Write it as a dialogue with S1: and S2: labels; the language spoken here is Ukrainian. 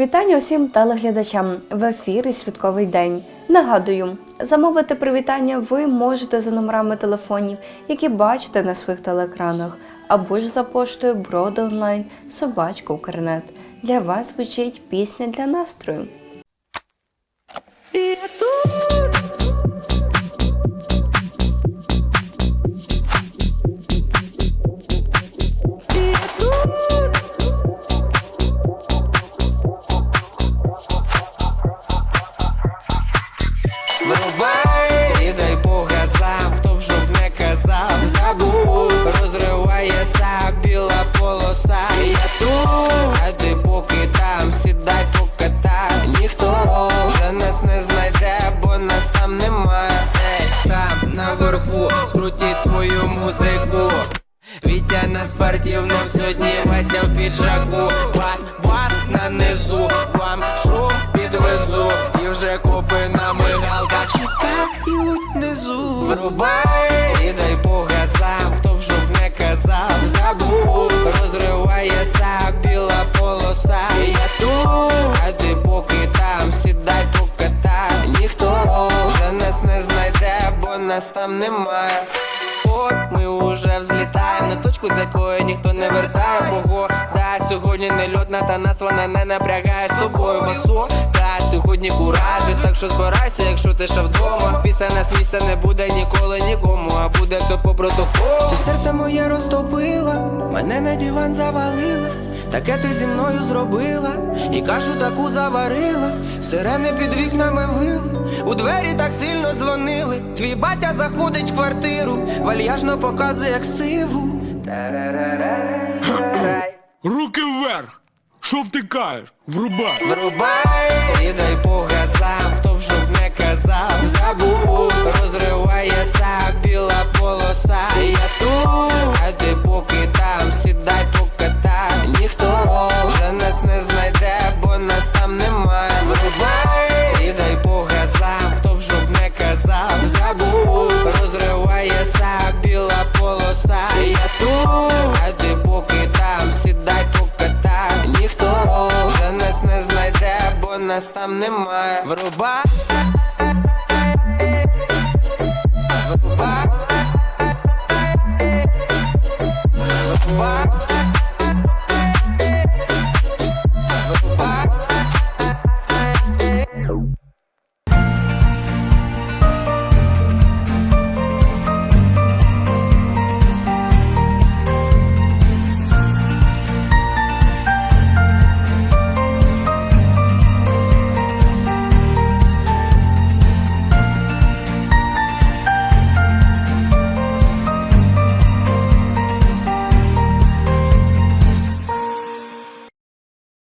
S1: Вітання усім телеглядачам в ефірі Святковий день. Нагадую, замовити привітання ви можете за номерами телефонів, які бачите на своїх телеекранах, або ж за поштою брод онлайн собачка Укрнет. Для вас звучить пісня для настрою.
S2: Наверху скрутіть свою музику. Вітя на спортивному сьогодні Вася в піджаку Бас, бас на низу, вам шум підвезу. І вже копи на мигалках чекають внизу. Врубай, і дай Бога сам, хто б жоб не казав нас там немає. От ми уже взлітаємо на точку, з якої ніхто не вертає. Мого Да, сьогодні не льотна, та нас вона не напрягає. З тобою басо Та сьогодні куражі, так що збирайся, якщо ти ще вдома. Після нас місця не буде ніколи нікому, а буде все по протоколу.
S3: Серце моє розтопила, мене на диван завалила, таке ти зі мною зробила, і кашу таку заварила, сирени під вікнами вили, у двері так сильно дзвонили. Твій батя заходить в квартиру, вальяжно показує як сиву.
S4: Руки вверх! Що втикаєш? Врубай!
S2: Врубай, і дай Бога сам, хто б щоб не казав, забув, розривається біла полоса. Я тут, а ти поки там, полоса. Я тут, ти поки там, сідай покатай. Ніхто вже нас не знайде, бо нас там немає. Врубай.